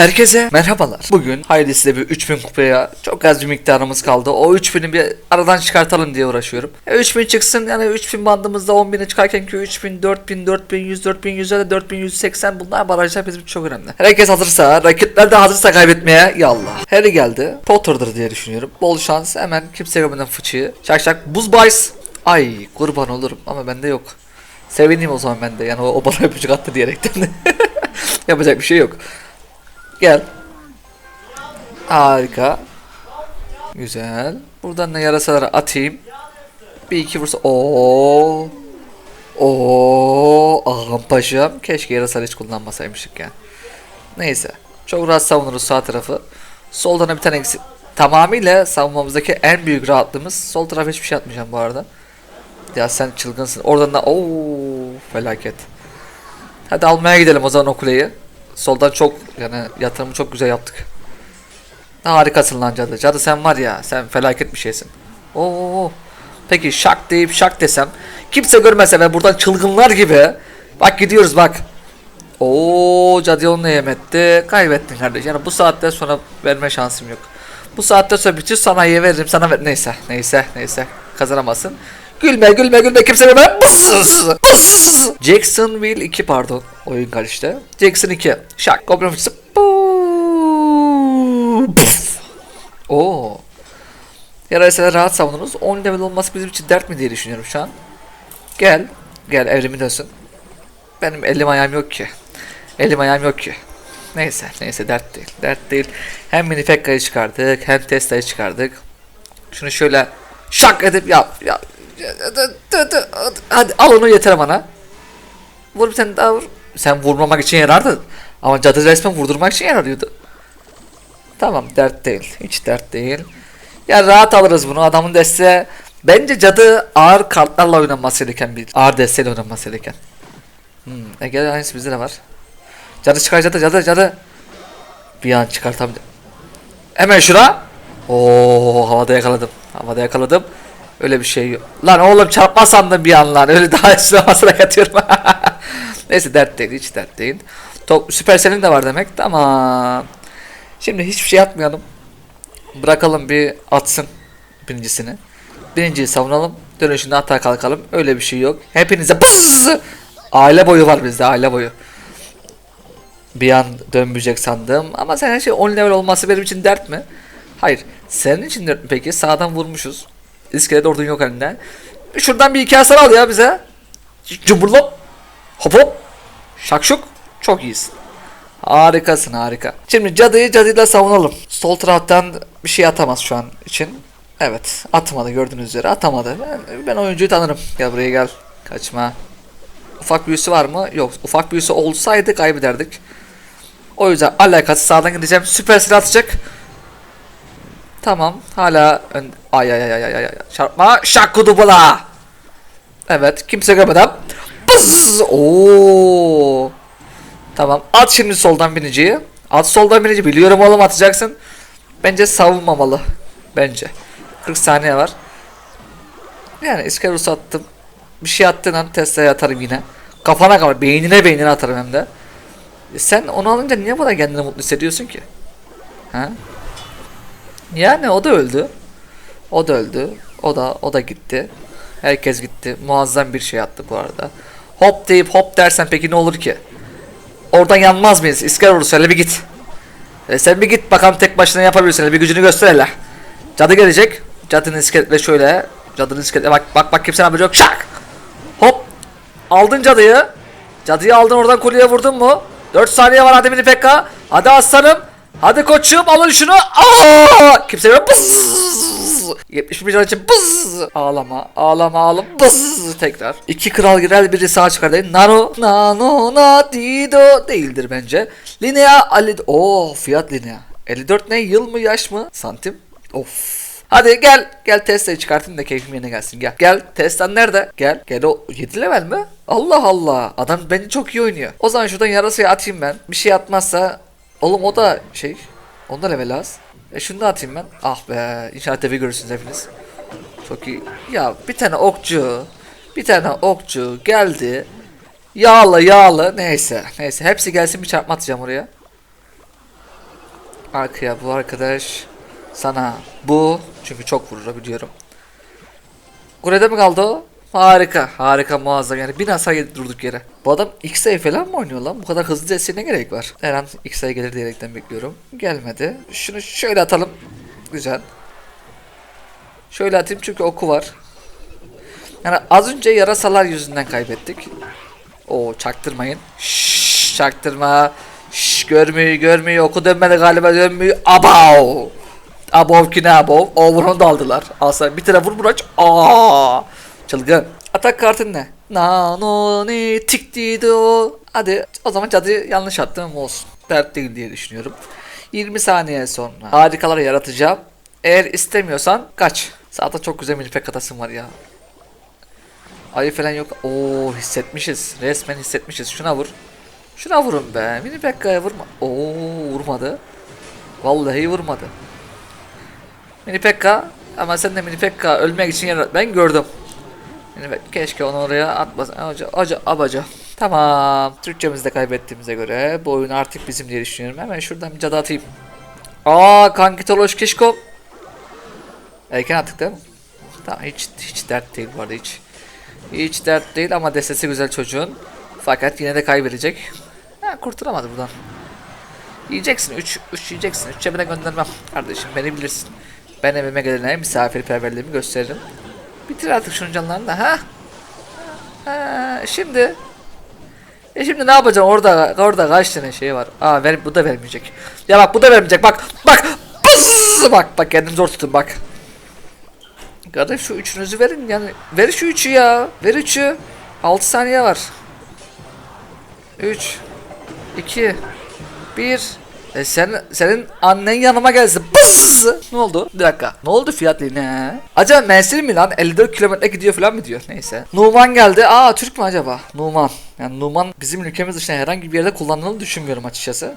Herkese merhabalar. Bugün haydi size bir 3000 kupaya çok az bir miktarımız kaldı. O 3000'i bir aradan çıkartalım diye uğraşıyorum. E 3000 çıksın yani 3000 bandımızda 10.000'e çıkarken ki 3000, 4000, 4100, 4100 de 4180 bunlar barajlar bizim çok önemli. Herkes hazırsa, rakipler de hazırsa kaybetmeye yallah. Harry geldi. Potter'dır diye düşünüyorum. Bol şans hemen kimse görmeden fıçıyı. Şak şak buz bice. Ay kurban olurum ama bende yok. Sevineyim o zaman ben de yani o, o bana öpücük attı diyerekten. Yapacak bir şey yok. Gel. Harika. Güzel. Buradan da yarasaları atayım. Bir iki vursa. Oo. Oo. Ağam paşam. Keşke yarasaları hiç kullanmasaymışık ya. Neyse. Çok rahat savunuruz sağ tarafı. Soldan da bir tane eksik. Tamamıyla savunmamızdaki en büyük rahatlığımız. Sol tarafa hiçbir şey atmayacağım bu arada. Ya sen çılgınsın. Oradan da ooo felaket. Hadi almaya gidelim o zaman o kuleyi. Soldan çok yani yatırımı çok güzel yaptık. Harikasın lan cadı. Cadı sen var ya sen felaket bir şeysin. Oo. Peki şak deyip şak desem kimse görmese ve buradan çılgınlar gibi bak gidiyoruz bak. Oo cadı onunla yemetti. Kaybettin kardeş. Yani bu saatten sonra verme şansım yok. Bu saatten sonra bütün sanayiye veririm sana ver. Neyse neyse neyse kazanamazsın. Gülme gülme gülme kimse gülme. Bıssız, bıssız. Jacksonville 2 pardon. Oyun karıştı. Jackson 2. Şak. Goblin fıçısı. Oo. Yaraysa rahat savunuruz. 10 level olması bizim için dert mi diye düşünüyorum şu an. Gel. Gel evrimi dönsün. Benim elim ayağım yok ki. Elim ayağım yok ki. Neyse neyse dert değil. Dert değil. Hem mini Fekka'yı çıkardık hem Tesla'yı çıkardık. Şunu şöyle şak edip yap yap. Hadi al onu yeter bana. Vur bir tane daha vur. Sen vurmamak için yarardı. Ama cadı resmen vurdurmak için yararıyordu. Tamam dert değil. Hiç dert değil. Ya rahat alırız bunu. Adamın desteği Bence cadı ağır kartlarla oynanması gereken bir ağır desteğiyle oynanması gereken. Hmm, Ege aynısı bizde de var. Cadı çıkar cadı cadı cadı. Bir an çıkartabilir. Hemen şura. Oo havada yakaladım. Havada yakaladım. Öyle bir şey yok. Lan oğlum çarpma sandım bir an lan. Öyle daha üstüne masada katıyorum. Neyse dert değil hiç dert değil. Top, Supercell'in de var demek. Tamam. Şimdi hiçbir şey atmayalım. Bırakalım bir atsın birincisini. Birinciyi savunalım. Dönüşünde hata kalkalım. Öyle bir şey yok. Hepinize bızz! Aile boyu var bizde aile boyu. Bir an dönmeyecek sandım. Ama sen her şey 10 level olması benim için dert mi? Hayır. Senin için dert mi peki? Sağdan vurmuşuz. İskelet ordun yok elinde. Şuradan bir iki hasar al ya bize. Cumburlop. Hop hop. Şakşuk. Çok iyisin. Harikasın harika. Şimdi cadıyı cadıyla savunalım. Sol taraftan bir şey atamaz şu an için. Evet atmadı gördüğünüz üzere atamadı. Ben, ben oyuncuyu tanırım. Gel buraya gel. Kaçma. Ufak büyüsü var mı? Yok. Ufak büyüsü olsaydı kaybederdik. O yüzden alakası sağdan gideceğim. Süper silah atacak. Tamam. Hala ön... Ay ay ay ay ay ay. Çarpma. Şakudubula. Evet. Kimse görmeden. Bızz. Oo. Tamam. At şimdi soldan biniciyi. At soldan binici. Biliyorum oğlum atacaksın. Bence savunmamalı. Bence. 40 saniye var. Yani iskarus attım. Bir şey attığın an Tesla'ya atarım yine. Kafana kafana. Beynine beynine atarım hem de. E sen onu alınca niye bana kendini mutlu hissediyorsun ki? Ha? Yani o da öldü. O da öldü. O da o da gitti. Herkes gitti. Muazzam bir şey attı bu arada. Hop deyip hop dersen peki ne olur ki? Oradan yanmaz mıyız? İsker olur söyle bir git. E sen bir git bakalım tek başına yapabilirsin. Bir gücünü göster hele. Cadı gelecek. Cadının iskeletle şöyle. Cadının iskeletle bak bak bak kimsenin haberi yok. Şak! Hop! Aldın cadıyı. Cadıyı aldın oradan kuleye vurdun mu? 4 saniye var hadi mini pekka. Hadi aslanım. Hadi koçum alın şunu. Aa! Kimse yok. Bızz! 71 can için bızz! Ağlama, ağlama, ağlama. Bızz! Tekrar. İki kral girer biri sağ çıkar değil. Nano, nano, nadido değildir bence. Linea, ali... Oo fiyat linea. 54 ne? Yıl mı yaş mı? Santim. Of. Hadi gel. Gel Tesla'yı çıkartayım da keyfim yerine gelsin. Gel. Gel. Tesla nerede? Gel. Gel o 7 level mi? Allah Allah. Adam bence çok iyi oynuyor. O zaman şuradan yarasayı atayım ben. Bir şey atmazsa Oğlum o da şey. Onda level az. E şunu da atayım ben. Ah be. İnşallah tepe görürsünüz hepiniz. Çok iyi. Ya bir tane okçu. Bir tane okçu geldi. Yağlı yağlı. Neyse. Neyse. Hepsi gelsin bir çarpma atacağım oraya. Arkaya bu arkadaş. Sana bu. Çünkü çok vurur biliyorum. Kulede mi kaldı o? Harika. Harika muazzam. Yani bir hasar durduk yere. Bu adam X'e falan mı oynuyor lan? Bu kadar hızlı desteğe ne gerek var? Her an X'e gelir diyerekten bekliyorum. Gelmedi. Şunu şöyle atalım. Güzel. Şöyle atayım çünkü oku var. Yani az önce yarasalar yüzünden kaybettik. Oo çaktırmayın. Şşş çaktırma. Şşş görmüyor görmüyor oku dönmedi galiba dönmüyor. Abav. Abov ki ne abov. Overhand aldılar. Aslında bir tane vur Muraç. Aa. Çılgın. Atak kartın ne? Nano ni tik dido. Hadi o zaman cadı yanlış attım olsun. Dert değil diye düşünüyorum. 20 saniye sonra harikalar yaratacağım. Eğer istemiyorsan kaç. Zaten çok güzel bir pek atasım var ya. Ayı falan yok. Oo hissetmişiz. Resmen hissetmişiz. Şuna vur. Şuna vurun be. Mini Pekka'ya vurma. Oo vurmadı. Vallahi vurmadı. Mini Pekka ama sen de Mini Pekka ölmek için yer ben gördüm. Pekka keşke onu oraya atmasın. Hoca, hoca, abaca. Tamam. Türkçemizi de kaybettiğimize göre bu oyun artık bizim diye düşünüyorum. Hemen şuradan bir cadı atayım. Aa kanki Toloş Kişko. Erken attık değil mi? Tamam hiç hiç dert değil bu arada hiç. Hiç dert değil ama destesi güzel çocuğun. Fakat yine de kaybedecek. Ha, kurtulamadı buradan. Yiyeceksin 3 3 yiyeceksin. 3 cebine göndermem. Kardeşim beni bilirsin. Ben evime gelene misafirperverliğimi gösteririm. Bitir artık şunun canlarını da ha. Ha, şimdi e şimdi ne yapacaksın orada orada kaç tane şey var. Aa ver bu da vermeyecek. Ya bak bu da vermeyecek. Bak bak. Bız! Bak bak kendim zor tutun bak. Kardeş şu üçünüzü verin yani. Ver şu üçü ya. Ver üçü. 6 saniye var. 3 2 1 e sen, senin annen yanıma gelsin. Bız! Ne oldu? Bir dakika. Ne oldu fiyat ne? Acaba Mersin mi lan? 54 kilometre gidiyor falan mı diyor? Neyse. Numan geldi. Aa Türk mü acaba? Numan. Yani Numan bizim ülkemiz dışında herhangi bir yerde kullanıldığını düşünmüyorum açıkçası.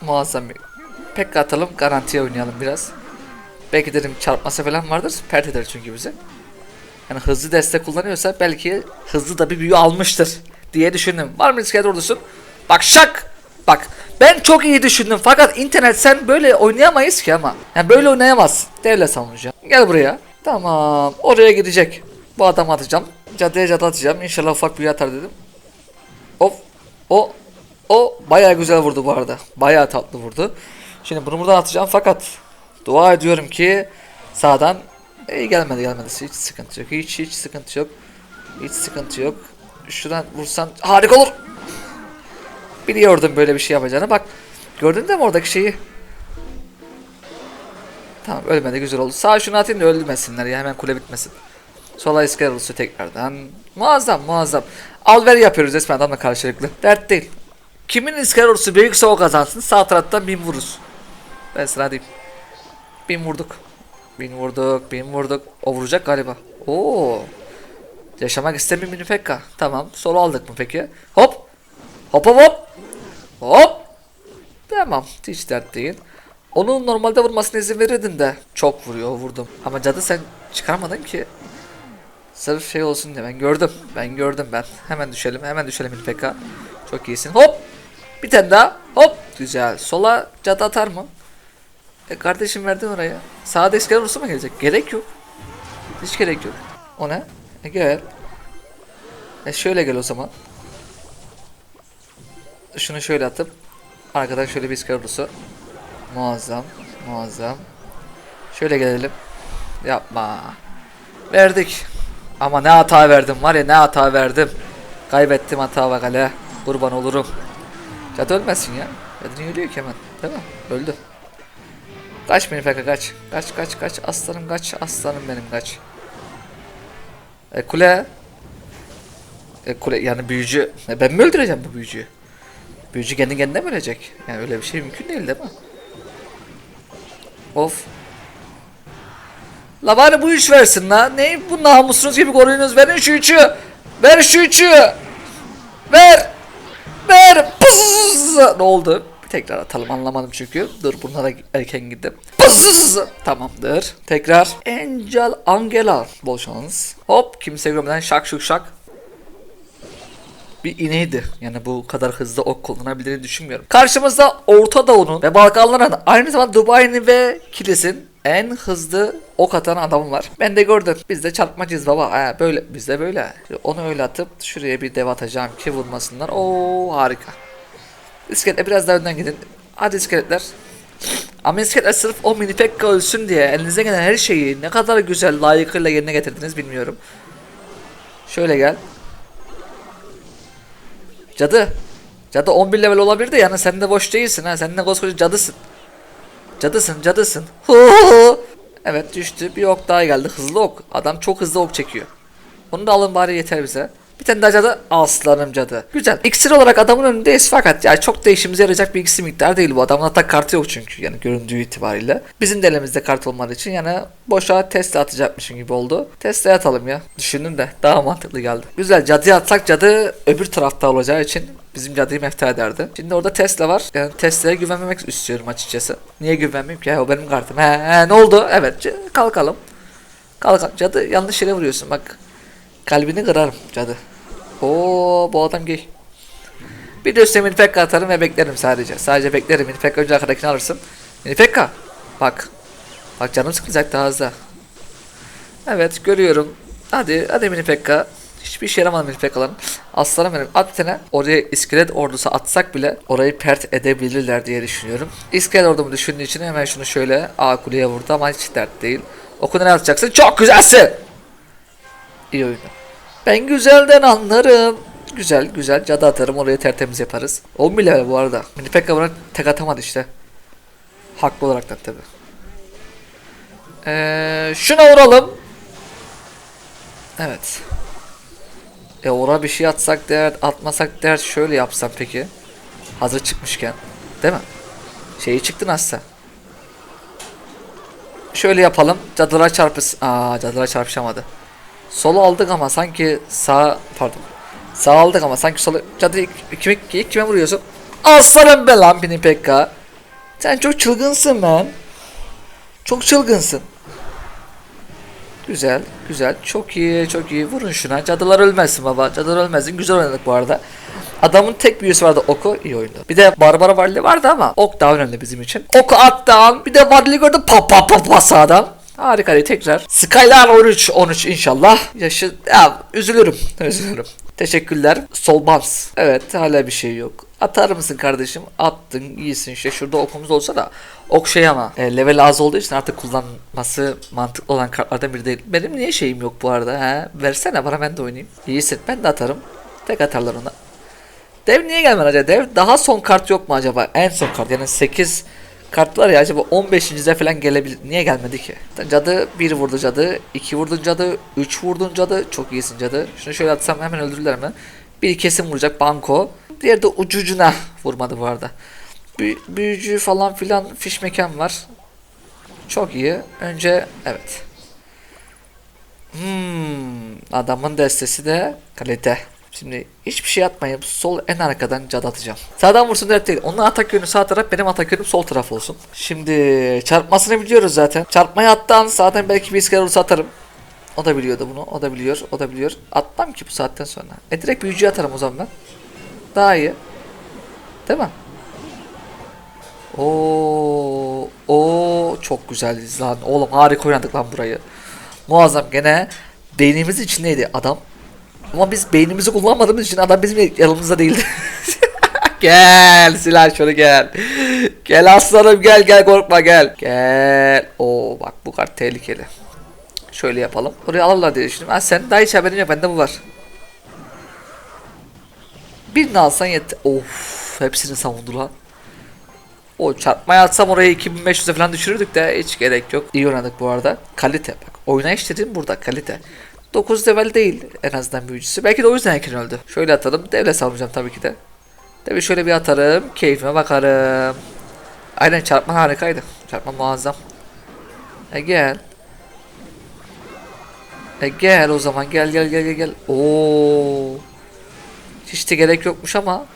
Muazzam bir. Pek atalım garantiye oynayalım biraz. Belki dedim çarpması falan vardır. Pert eder çünkü bize. Yani hızlı destek kullanıyorsa belki hızlı da bir büyü almıştır diye düşündüm. Var mı iskelet ordusun? Bak şak! Bak ben çok iyi düşündüm fakat internet sen böyle oynayamayız ki ama. Yani böyle oynayamaz. Devlet savunucu. Gel buraya. Tamam oraya gidecek. Bu adamı atacağım. Caddeye cadı atacağım. İnşallah ufak büyü atar dedim. Of. O. O bayağı güzel vurdu bu arada. Bayağı tatlı vurdu. Şimdi bunu buradan atacağım fakat dua ediyorum ki sağdan iyi gelmedi gelmedi. Hiç sıkıntı yok. Hiç hiç sıkıntı yok. Hiç sıkıntı yok. Şuradan vursan harika olur. Biliyordum böyle bir şey yapacağını. Bak gördün de mi oradaki şeyi? Tamam ölmedi güzel oldu. Sağ şunu atayım da öldürmesinler ya hemen kule bitmesin. Sola iskele olursa tekrardan. Muazzam muazzam. Al ver yapıyoruz resmen adamla karşılıklı. Dert değil. Kimin iskele olursa büyükse o kazansın. Sağ taraftan bin vururuz. Ben sana diyeyim. Bin vurduk. Bin vurduk, bin vurduk. O vuracak galiba. Oo. Yaşamak istemiyor mini Pekka. Tamam. Solo aldık mı peki? Hop. Hop hop hop. Hop. Tamam. Hiç dert değil. Onun normalde vurmasına izin verirdin de. Çok vuruyor. Vurdum. Ama cadı sen çıkarmadın ki. Sırf şey olsun diye ben gördüm. Ben gördüm ben. Hemen düşelim. Hemen düşelim mini Pekka. Çok iyisin. Hop. Bir tane daha. Hop. Güzel. Sola cadı atar mı? E kardeşim verdin oraya. Sağda iskele vursa mı gelecek? Gerek yok. Hiç gerek yok. O ne? E gel. E şöyle gel o zaman. Şunu şöyle atıp arkadan şöyle bir vursa. Muazzam. Muazzam. Şöyle gelelim. Yapma. Verdik. Ama ne hata verdim var ya ne hata verdim. Kaybettim hata bak hele. Kurban olurum. Cadı ölmesin ya. Cadı niye ölüyor ki hemen? Değil mi? Öldü. Kaç beni Pekka kaç. Kaç kaç kaç. Aslanım kaç. Aslanım benim kaç. E kule. E kule yani büyücü. E, ben mi öldüreceğim bu büyücüyü? Büyücü kendi kendine mi ölecek? Yani öyle bir şey mümkün değil değil mi? Of. La bari bu üç versin la. Ne bu namusunuz gibi koruyunuz. Verin şu üçü. Ver şu üçü. Ver. Ver. Pızz. Ne oldu? Tekrar atalım anlamadım çünkü. Dur bunlara erken gittim. Pızz. Tamamdır. Tekrar. Angel Angela. Bol şans. Hop kimse görmeden şak şuk şak. Bir ineğiydi. Yani bu kadar hızlı ok kullanabildiğini düşünmüyorum. Karşımızda Orta Doğu'nun ve Balkanların aynı zamanda Dubai'nin ve Kilis'in en hızlı ok atan adamı var. Ben de gördüm. Biz de çarpmacıyız baba. Ha, böyle biz de böyle. Onu öyle atıp şuraya bir dev atacağım ki vurmasınlar. Oo harika. İskeletle biraz daha önden gidin. Hadi iskeletler. Ama iskeletler sırf o mini pekka ölsün diye elinize gelen her şeyi ne kadar güzel layıkıyla yerine getirdiniz bilmiyorum. Şöyle gel. Cadı. Cadı 11 level olabilir de yani sen de boş değilsin ha. Sen de koskoca cadısın. Cadısın cadısın. Evet düştü. Bir ok daha geldi. Hızlı ok. Adam çok hızlı ok çekiyor. Onu da alın bari yeter bize. Bir tane daha cadı. Aslanım cadı. Güzel. İksir olarak adamın önündeyiz fakat yani çok da işimize yarayacak bir iksir miktarı değil bu. Adamın atak kartı yok çünkü yani göründüğü itibariyle. Bizim de elimizde kart olmadığı için yani boşa Tesla atacakmışım gibi oldu. Tesla'ya atalım ya. Düşündüm de daha mantıklı geldi. Güzel cadıya atsak cadı öbür tarafta olacağı için bizim cadıyı mefta ederdi. Şimdi orada Tesla var. Yani Tesla'ya güvenmemek istiyorum açıkçası. Niye güvenmeyeyim ki? O benim kartım. He, he ne oldu? Evet kalkalım. Kalkalım. Cadı yanlış yere vuruyorsun bak. Kalbini kırarım cadı. Oo bu adam gay. Bir de üstüne minifekka atarım ve beklerim sadece. Sadece beklerim. Minifekka önce arkadakini alırsın. Minifekka. Bak. Bak canım sıkılacak daha hızlı. Evet görüyorum. Hadi hadi minifekka. Hiçbir işe yaramadı minifekkaların. Aslanım benim. At tane oraya iskelet ordusu atsak bile orayı pert edebilirler diye düşünüyorum. İskelet ordumu düşündüğü için hemen şunu şöyle A kuleye vurdu ama hiç dert değil. Oku nereye atacaksın? Çok güzelsin. İyi oyundu. Ben güzelden anlarım. Güzel güzel cadı atarım orayı tertemiz yaparız. 10 bile bu arada. Mini Pekka buna tek atamadı işte. Haklı olarak da tabi. Ee, şuna vuralım. Evet. E ora bir şey atsak dert, atmasak dert şöyle yapsam peki. Hazır çıkmışken. Değil mi? Şeyi çıktın hasta. Şöyle yapalım. Cadılar çarpış... Aa cadılar çarpışamadı. Solu aldık ama sanki sağ pardon. Sağ aldık ama sanki solu cadı kime kime, vuruyorsun? Aslanım be lan Pini Pekka. Sen çok çılgınsın lan. Çok çılgınsın. Güzel, güzel. Çok iyi, çok iyi. Vurun şuna. Cadılar ölmezsin baba. Cadılar ölmezsin. Güzel oynadık bu arada. Adamın tek büyüsü vardı. Oku iyi oyundu. Bir de Barbara Varli vardı ama ok daha önemli bizim için. Oku attı. Bir de Varli gördü. Pa pa pa pa sağdan. Harika hadi tekrar. Skylar 13 13 inşallah. Yaşı ya üzülürüm. Üzülürüm. Teşekkürler. Solbans. Evet hala bir şey yok. Atar mısın kardeşim? Attın iyisin işte şurada okumuz olsa da ok şey ama e, level az olduğu için artık kullanması mantıklı olan kartlardan biri değil. Benim niye şeyim yok bu arada ha? Versene bana ben de oynayayım. İyisin ben de atarım. Tek atarlar ona. Dev niye gelmedi acaba? Dev daha son kart yok mu acaba? En son kart yani 8 kart var ya acaba 15.de falan gelebilir. Niye gelmedi ki? Cadı 1 vurdu cadı, 2 vurdun cadı, 3 vurdun cadı. Çok iyisin cadı. Şunu şöyle atsam hemen öldürürler mi? Bir kesin vuracak banko. Diğeri de ucucuna vurmadı bu arada. Büy- büyücü falan filan fiş mekan var. Çok iyi. Önce evet. Hmm, adamın destesi de kalite. Şimdi hiçbir şey atmayıp sol en arkadan cadı atacağım. Sağdan vursun dert değil. Onun atak yönü sağ taraf benim atak yönüm sol taraf olsun. Şimdi çarpmasını biliyoruz zaten. Çarpmayı attığı an zaten belki bir iskele olursa atarım. O da biliyordu bunu. O da biliyor. O da biliyor. Atmam ki bu saatten sonra. E direkt büyücüye atarım o zaman ben. Daha iyi. Değil mi? Oo, o çok güzel lan. Oğlum harika oynadık lan burayı. Muazzam gene beynimiz içindeydi adam. Ama biz beynimizi kullanmadığımız için adam bizim yanımızda değildi. gel silah şöyle gel. Gel aslanım gel gel korkma gel. Gel. Oo bak bu kart tehlikeli. Şöyle yapalım. Oraya alırlar diye düşündüm. Ha sen daha hiç haberin yok bende bu var. Birini alsan yeter. Of hepsini savundu lan. O çarpmaya atsam oraya 2500'e falan düşürürdük de hiç gerek yok. İyi oynadık bu arada. Kalite bak. Oynayış dediğim burada kalite. 9 level değil en azından büyücüsü. Belki de o yüzden erken öldü. Şöyle atalım. Devle salmayacağım tabii ki de. Tabii şöyle bir atarım. Keyfime bakarım. Aynen çarpma harikaydı. Çarpma muazzam. E gel. E gel o zaman gel gel gel gel gel. Oo. Hiç de gerek yokmuş ama.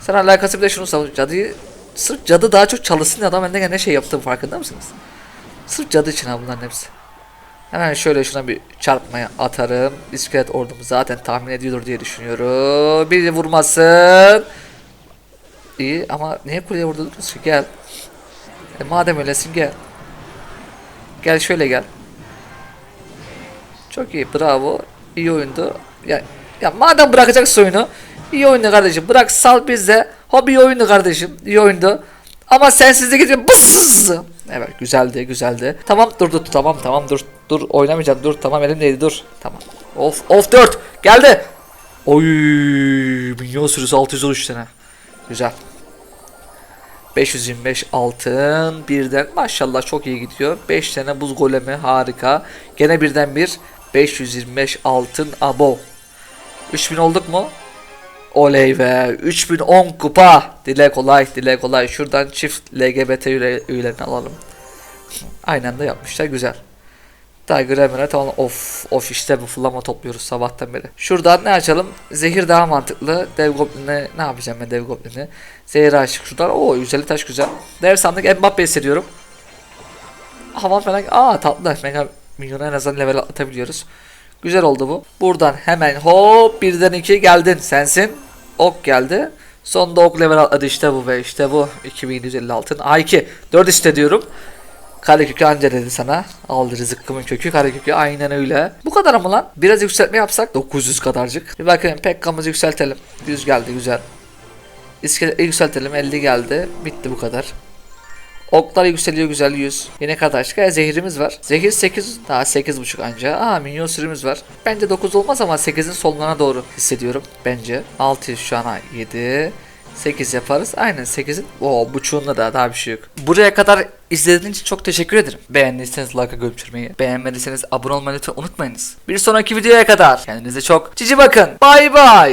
Sen alakası bir de şunu savun. Cadıyı sırf cadı daha çok çalışsın diye adam bende gene şey yaptığım farkında mısınız? Sırf cadı için ha bunların hepsi. Hemen şöyle şuna bir çarpmaya atarım. İskelet ordumu zaten tahmin ediyordur diye düşünüyorum. Biri vurmasın. İyi ama niye kuleye vurdunuz ki? Gel. E, madem öylesin gel. Gel şöyle gel. Çok iyi bravo. İyi oyundu. Ya, ya madem bırakacaksın oyunu. iyi oyundu kardeşim. Bırak sal bizde. Hobi oyundu kardeşim. İyi oyundu. Ama sensizlik gidiyor. Bıssız. Evet güzeldi güzeldi. Tamam dur dur tamam tamam dur. Dur oynamayacağım dur tamam elimdeydi dur. Tamam. Of of 4 geldi. Oy milyon sürüsü 613 tane. Güzel. 525 altın birden maşallah çok iyi gidiyor. 5 tane buz golemi harika. Gene birden bir 525 altın abo. 3000 olduk mu? Oley be 3010 kupa. Dile kolay dile kolay. Şuradan çift LGBT üye- üyelerini alalım. Aynen de yapmışlar güzel. Tiger Emerald tamam of of işte bu flama topluyoruz sabahtan beri. Şuradan ne açalım? Zehir daha mantıklı. Dev Goblin'e ne yapacağım ben Dev Goblin'i? Zehir aşık şuradan. Oo güzel taş güzel. Dev sandık Mbappe hissediyorum. Hava falan. Aa tatlı. Mega milyona en azından level atabiliyoruz. Güzel oldu bu. Buradan hemen hop birden iki geldin. Sensin. Ok geldi. Sonunda ok level atladı işte bu ve işte bu. 2150 altın. A2. 4 iste diyorum. Kare kökü anca dedi sana. Aldı rızıkkımın kökü kare kökü aynen öyle. Bu kadar mı lan? Biraz yükseltme yapsak 900 kadarcık. Bir bakayım Pekka'mızı yükseltelim. 100 geldi güzel. İskeleti yükseltelim 50 geldi. Bitti bu kadar. Oklar yükseliyor güzel 100. Yine kardeşka zehirimiz var. Zehir 8 daha 8.5 anca. Aa minyon sürümüz var. Bence 9 olmaz ama 8'in sonlarına doğru hissediyorum bence. 600 şu an 7. 8 yaparız. Aynen 8'in. Oo buçuğunda da daha bir şey yok. Buraya kadar izlediğiniz için çok teşekkür ederim. Beğendiyseniz like'a gömçürmeyi, beğenmediyseniz abone olmayı lütfen unutmayınız. Bir sonraki videoya kadar kendinize çok cici bakın. Bay bay.